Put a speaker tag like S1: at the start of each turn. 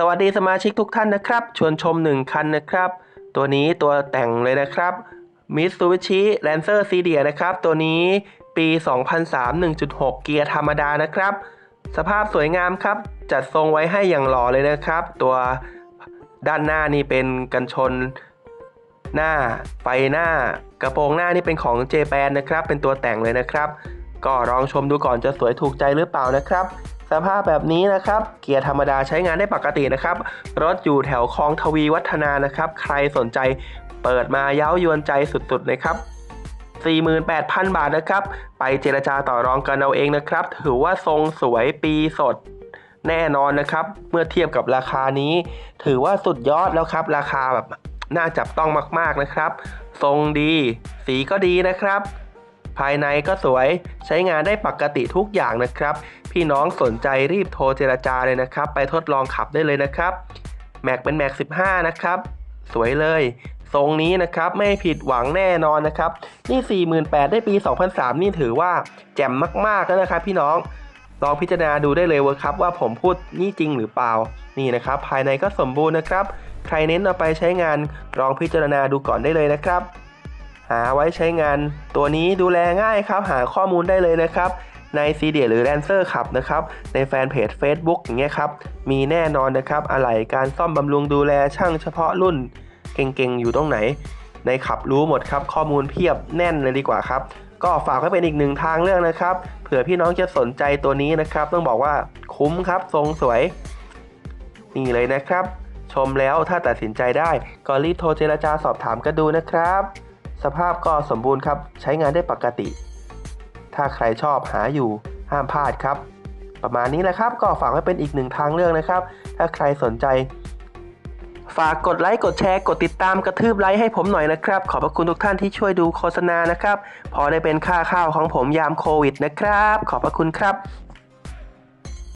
S1: สวัสดีสมาชิกทุกท่านนะครับ ชวนชม 1 คันนะครับ ตัวนี้ตัวแต่งเลยนะครับ Mitsubishi Lancer c d นะครับ ตัวนี้ปี 2003 1.6 เกียร์ธรรมดานะครับ สภาพสวยงามครับ จัดทรงไว้ให้อย่างหล่อเลยนะครับ ตัวด้านหน้านี่เป็นกันชนหน้าไฟหน้ากระโปรงหน้านี่เป็นของเจแปนนะครับ เป็นตัวแต่งเลยนะครับ ก็ลองชมดูก่อนจะสวยถูกใจหรือเปล่านะครับ สภาพแบบนี้นะครับ เกียร์ธรรมดาใช้งานได้ปกตินะครับ รถอยู่แถวคลองทวีวัฒนานะครับ ใครสนใจเปิดมาเย้ายวนใจสุดๆเลยครับ48,000 บาทนะครับ ไปเจรจาต่อรองกันเอาเองนะครับ ถือว่าทรงสวยปีสดแน่นอนนะครับ เมื่อเทียบกับราคานี้ ถือว่าสุดยอดแล้วครับ ราคาแบบน่าจับต้องมาก ๆนะครับ ทรงดี สีก็ดีนะครับ ภายในก็สวยใช้งานได้ปกติทุกอย่างนะครับ พี่น้องสนใจรีบโทรเจรจาเลยนะครับ ไปทดลองขับได้เลยนะครับแม็กเป็นแม็ก15 นะครับ สวยเลยทรงนี้นะครับไม่ผิดหวังแน่นอนนะครับ นี่ 48,000 ได้ปี 2003 นี่ถือว่าแจ่มมากๆแล้วนะครับพี่น้องลองพิจารณาดูได้เลยว่าครับว่าผมพูดนี่จริงหรือเปล่า นี่นะครับ ภายในก็สมบูรณ์นะครับ ใครเน้นเอาไปใช้งานลองพิจารณาดูก่อนได้เลยนะครับ หาไว้ใช้งาน ตัวนี้ดูแลง่ายครับ หาข้อมูลได้เลยนะครับใน c d หรือ Lancer ขับนะครับ ในแฟนเพจ Facebook อย่างเงี้ยครับ มีแน่นอนนะครับ อะไหล่การซ่อมบำรุงดูแลช่างเฉพาะรุ่น เก่งๆ อยู่ตรงไหน ในขับรู้หมดครับ ข้อมูลเพียบแน่นเลยดีกว่าครับ ก็ฝากไว้เป็นอีกหนึ่งทางเลือกนะครับ เผื่อพี่น้องจะสนใจตัวนี้นะครับ ต้องบอกว่าคุ้มครับทรงสวย นี่เลยนะครับ ชมแล้วถ้าตัดสินใจได้ก็รีบโทรเจรจาสอบถามกันดูนะครับ สภาพก็สมบูรณ์ครับ ใช้งานได้ปกติ ถ้าใครชอบหาอยู่ห้ามพลาดครับ ประมาณนี้แหละครับ ก็ฝากไว้เป็นอีกหนึ่งทางเลือกนะครับ ถ้าใครสนใจ ฝากกดไลค์กดแชร์กดติดตามกระทืบไลค์ให้ผมหน่อยนะครับ ขอบพระคุณทุกท่านที่ช่วยดูโฆษณานะครับ พอได้เป็นค่าข้าวของผมยามโควิดนะครับ ขอบพระคุณครับ